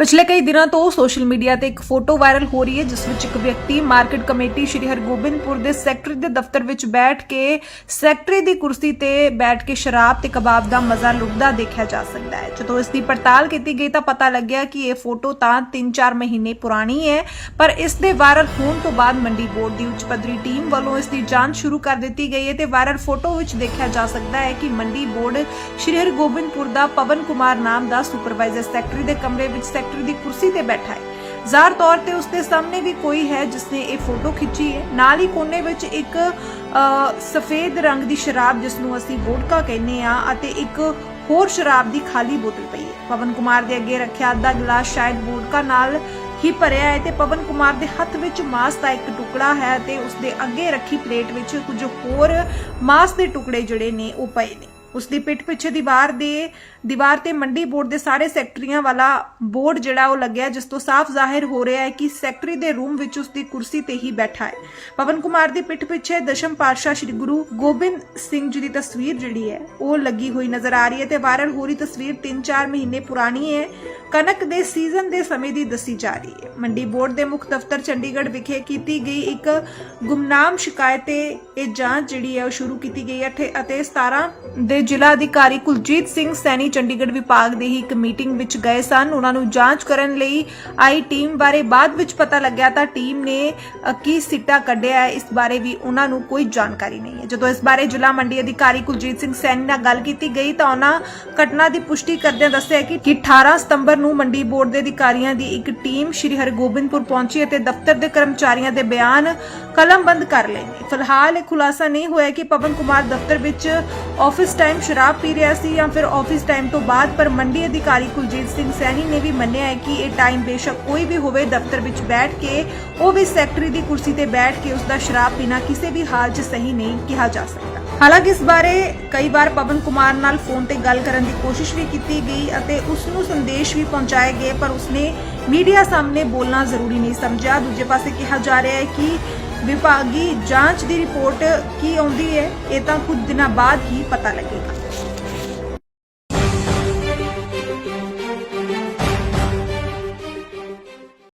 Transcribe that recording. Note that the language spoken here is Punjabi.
ਪਿਛਲੇ ਕਈ ਦਿਨਾਂ ਤੋਂ ਸੋਸ਼ਲ ਮੀਡੀਆ ਤੇ ਇੱਕ ਫੋਟੋ ਵਾਇਰਲ ਹੋ ਰਹੀ ਹੈ, ਜਿਸ ਵਿੱਚ ਇੱਕ ਵਿਅਕਤੀ ਮਾਰਕੀਟ ਕਮੇਟੀ ਸ਼੍ਰੀ ਹਰਗੋਬਿੰਦਪੁਰ ਦੇ ਸੈਕਟਰੀ ਦੇ ਦਫ਼ਤਰ ਵਿੱਚ ਬੈਠ ਕੇ ਸੈਕਟਰੀ ਦੀ ਕੁਰਸੀ ਤੇ ਬੈਠ ਕੇ ਸ਼ਰਾਬ ਤੇ ਕਬਾਬ ਦਾ ਮਜ਼ਾ ਲੁੱਟਦਾ ਦੇਖਿਆ ਜਾ ਸਕਦਾ ਹੈ। ਜਦੋਂ ਇਸ ਦੀ ਪੜਤਾਲ ਕੀਤੀ ਗਈ ਤਾਂ ਪਤਾ ਲੱਗਿਆ ਕਿ ਇਹ ਫੋਟੋ ਤਾਂ 3-4 ਮਹੀਨੇ ਪੁਰਾਣੀ ਹੈ। ਪਰ ਇਸ ਦੇ ਵਾਇਰਲ ਹੋਣ ਤੋਂ ਬਾਅਦ ਮੰਡੀ ਬੋਰਡ ਦੀ ਉੱਚ ਪੱਧਰੀ ਟੀਮ ਵੱਲੋਂ ਇਸ ਦੀ ਜਾਂਚ ਸ਼ੁਰੂ ਕਰ ਦਿੱਤੀ ਗਈ ਹੈ ਤੇ ਵਾਇਰਲ ਫੋਟੋ ਵਿੱਚ ਦੇਖਿਆ ਜਾ ਸਕਦਾ ਹੈ ਕਿ ਮੰਡੀ ਬੋਰਡ ਸ਼੍ਰੀ ਹਰਗੋਬਿੰਦਪੁਰ ਦਾ ਪਵਨ ਕੁਮਾਰ ਨਾਮ ਦਾ ਸੁਪਰਵਾਈਜ਼ਰ ਸੈਕਟਰੀ ਦੇ ਕਮਰੇ ਵਿੱਚ ਸੈਕਟਰੀ ਦੀ ਕੁਰਸੀ ਤੇ ਬੈਠਾ ਹੈ। ਜ਼ਾਹਰ ਤੌਰ ਤੇ ਉਸਦੇ ਸਾਹਮਣੇ ਵੀ ਕੋਈ ਹੈ ਜਿਸਨੇ ਇਹ ਫੋਟੋ ਖਿੱਚੀ ਹੈ। ਨਾਲ ਹੀ ਕੋਨੇ ਵਿੱਚ ਇੱਕ ਅ, ਸਫੇਦ ਰੰਗ ਦੀ ਸ਼ਰਾਬ ਜਿਸ ਨੂੰ ਅਸੀਂ ਵੋਡਕਾ ਕਹਿੰਦੇ ਆ ਅਤੇ ਇੱਕ ਹੋਰ ਸ਼ਰਾਬ ਦੀ ਖਾਲੀ ਬੋਤਲ ਪਈ ਹੈ। ਪਵਨ ਕੁਮਾਰ ਦੇ ਅੱਗੇ ਰੱਖਿਆ ਅੱਧਾ ਗਲਾਸ ਸ਼ਾਇਦ ਵੋਡਕਾ ਨਾਲ ਹੀ ਭਰਿਆ ਹੈ ਤੇ ਪਵਨ ਕੁਮਾਰ ਦੇ ਹੱਥ ਵਿੱਚ ਮਾਸ ਦਾ ਇੱਕ ਟੁਕੜਾ ਹੈ ਤੇ ਉਸਦੇ ਅੱਗੇ ਰੱਖੀ ਪਲੇਟ ਵਿੱਚ ਕੁਝ ਹੋਰ ਮਾਸ ਦੇ ਟੁਕੜੇ ਜਿਹੜੇ ਨੇ ਉਹ ਪਏ ਨੇ। ਉਸ ਦੀ ਪਿੱਠ ਪਿੱਛੇ ਦੀਵਾਰ ਦੇ ਦੀਵਾਰ ਤੇ ਮੰਡੀ ਬੋਰਡ ਦੇ ਸਾਰੇ ਸੈਕਟਰੀਆਂ ਵਾਲਾ ਬੋਰਡ ਜਿਹੜਾ ਉਹ ਲੱਗਿਆ, ਜਿਸ ਤੋਂ ਸਾਫ਼ ਜ਼ਾਹਿਰ ਹੋ ਰਿਹਾ ਹੈ ਕਿ ਸੈਕਟਰੀ ਦੇ ਰੂਮ ਵਿੱਚ ਉਸ ਦੀ ਕੁਰਸੀ ਤੇ ਹੀ ਬੈਠਾ ਹੈ। ਪਵਨ ਕੁਮਾਰ ਦੀ ਪਿੱਠ ਪਿੱਛੇ ਦਸ਼ਮ ਪਾਤਸ਼ਾਹ ਸ੍ਰੀ ਗੁਰੂ ਗੋਬਿੰਦ ਸਿੰਘ ਜੀ ਦੀ ਤਸਵੀਰ ਜਿਹੜੀ ਹੈ, ਉਹ ਲੱਗੀ ਹੋਈ ਨਜ਼ਰ ਆ ਰਹੀ ਹੈ ਤੇ ਵਾਇਰਲ ਹੋ ਰਹੀ ਤਸਵੀਰ 3-4 ਮਹੀਨੇ ਪੁਰਾਣੀ ਹੈ। ਕਣਕ ਦੇ ਸੀਜ਼ਨ ਦੇ ਸਮੇਂ ਦੀ ਦੱਸੀ ਜਾ ਰਹੀ ਹੈ। ਮੰਡੀ ਬੋਰਡ ਦੇ ਮੁੱਖ ਦਫ਼ਤਰ ਚੰਡੀਗੜ੍ਹ ਵਿਖੇ ਕੀਤੀ ਗਈ ਇੱਕ ਗੁਮਨਾਮ ਸ਼ਿਕਾਇਤ ਤੇ ਇਹ ਜਾਂਚ ਜਿਹੜੀ ਹੈ, ਉਹ ਸ਼ੁਰੂ ਕੀਤੀ ਗਈ ਹੈ। ਅਤੇ 17 ਦੇ ਜ਼ਿਲ੍ਹਾ ਅਧਿਕਾਰੀ ਕੁਲਜੀਤ ਸਿੰਘ ਸੈਣੀ ਚੰਡੀਗੜ੍ਹ ਵਿਭਾਗ ਦੇ ਹੀ ਇੱਕ ਮੀਟਿੰਗ ਵਿੱਚ ਗਏ ਸਨ। ਉਹਨਾਂ ਨੂੰ ਜਾਂਚ ਕਰਨ ਲਈ ਆਈ ਟੀਮ ਬਾਰੇ ਬਾਅਦ ਵਿੱਚ ਪਤਾ ਲੱਗਿਆ ਤਾਂ ਟੀਮ ਨੇ ਕੀ ਸਿੱਟਾ ਕੱਢਿਆ ਇਸ ਬਾਰੇ ਵੀ ਉਹਨਾਂ ਨੂੰ ਕੋਈ ਜਾਣਕਾਰੀ ਨਹੀਂ ਹੈ। ਜਦੋਂ ਇਸ ਬਾਰੇ ਜ਼ਿਲ੍ਹਾ ਮੰਡੀ ਅਧਿਕਾਰੀ ਕੁਲਜੀਤ ਸਿੰਘ ਸੈਣੀ ਨਾਲ ਗੱਲ ਕੀਤੀ ਗਈ ਤਾਂ ਉਹਨਾਂ ਘਟਨਾ ਦੀ ਪੁਸ਼ਟੀ ਕਰਦਿਆਂ ਦੱਸਿਆ ਕਿ ਕਿ 18 ਸਤੰਬਰ ਨੂੰ ਮੰਡੀ ਬੋਰਡ ਦੇ ਅਧਿਕਾਰੀਆਂ ਦੀ ਇੱਕ ਟੀਮ ਸ਼੍ਰੀ ਹਰਗੋਬਿੰਦਪੁਰ ਪਹੁੰਚੀ ਅਤੇ ਦਫ਼ਤਰ ਦੇ ਕਰਮਚਾਰੀਆਂ ਦੇ ਬਿਆਨ ਕਲਮਬੰਦ ਕਰ ਲਏ ਫਿਲਹਾਲ ਇਹ ਖੁਲਾਸਾ ਨਹੀਂ ਹੋਇਆ ਕਿ ਪਵਨ ਕੁਮਾਰ ਦਫ਼ਤਰ ਵਿੱਚ ਆਫਿਸ ਟਾਈਮ ਸ਼ਰਾਬ ਪੀ ਰਿਹਾ ਸੀ ਜਾਂ ਫਿਰ ਆਫਿਸ ਟਾਈਮ ਤੋਂ ਬਾਅਦ, ਪਰ ਮੰਡੀ ਅਧਿਕਾਰੀ ਕੁਲਜੀਤ ਸਿੰਘ ਸੈਣੀ ਨੇ ਵੀ ਮੰਨਿਆ ਹੈ ਕਿ ਇਹ ਟਾਈਮ ਬੇਸ਼ੱਕ ਕੋਈ ਵੀ ਹੋਵੇ, ਦਫ਼ਤਰ ਵਿੱਚ ਬੈਠ ਕੇ, ਉਹ ਵੀ ਸੈਕਟਰੀ ਦੀ ਕੁਰਸੀ ਤੇ ਬੈਠ ਕੇ ਉਸ ਦਾ ਸ਼ਰਾਬ ਪੀਣਾ ਕਿਸੇ ਵੀ ਹਾਲ 'ਚ ਸਹੀ ਨਹੀਂ ਕਿਹਾ ਜਾ ਸਕਦਾ। ਹਾਲਾਂਕਿ ਇਸ ਬਾਰੇ ਕਈ ਵਾਰ ਪਵਨ ਕੁਮਾਰ ਨਾਲ ਫੋਨ ਤੇ ਗੱਲ ਕਰਨ ਦੀ ਕੋਸ਼ਿਸ਼ ਵੀ ਕੀਤੀ ਗਈ ਅਤੇ ਉਸ ਨੂੰ ਸੰਦੇਸ਼ ਵੀ ਪਹੁੰਚਾਏ ਗਏ, ਪਰ ਉਸਨੇ ਮੀਡੀਆ ਸਾਹਮਣੇ ਬੋਲਣਾ ਜ਼ਰੂਰੀ ਨਹੀਂ ਸਮਝਿਆ। ਦੂਜੇ ਪਾਸੇ ਕਿਹਾ ਜਾ ਰਿਹਾ ਹੈ ਕਿ ਵਿਭਾਗੀ ਜਾਂਚ ਦੀ ਰਿਪੋਰਟ ਕੀ ਆਉਂਦੀ ਹੈ, ਇਹ ਤਾਂ ਕੁਝ ਦਿਨਾਂ ਬਾਅਦ ਹੀ ਪਤਾ ਲੱਗੇਗਾ।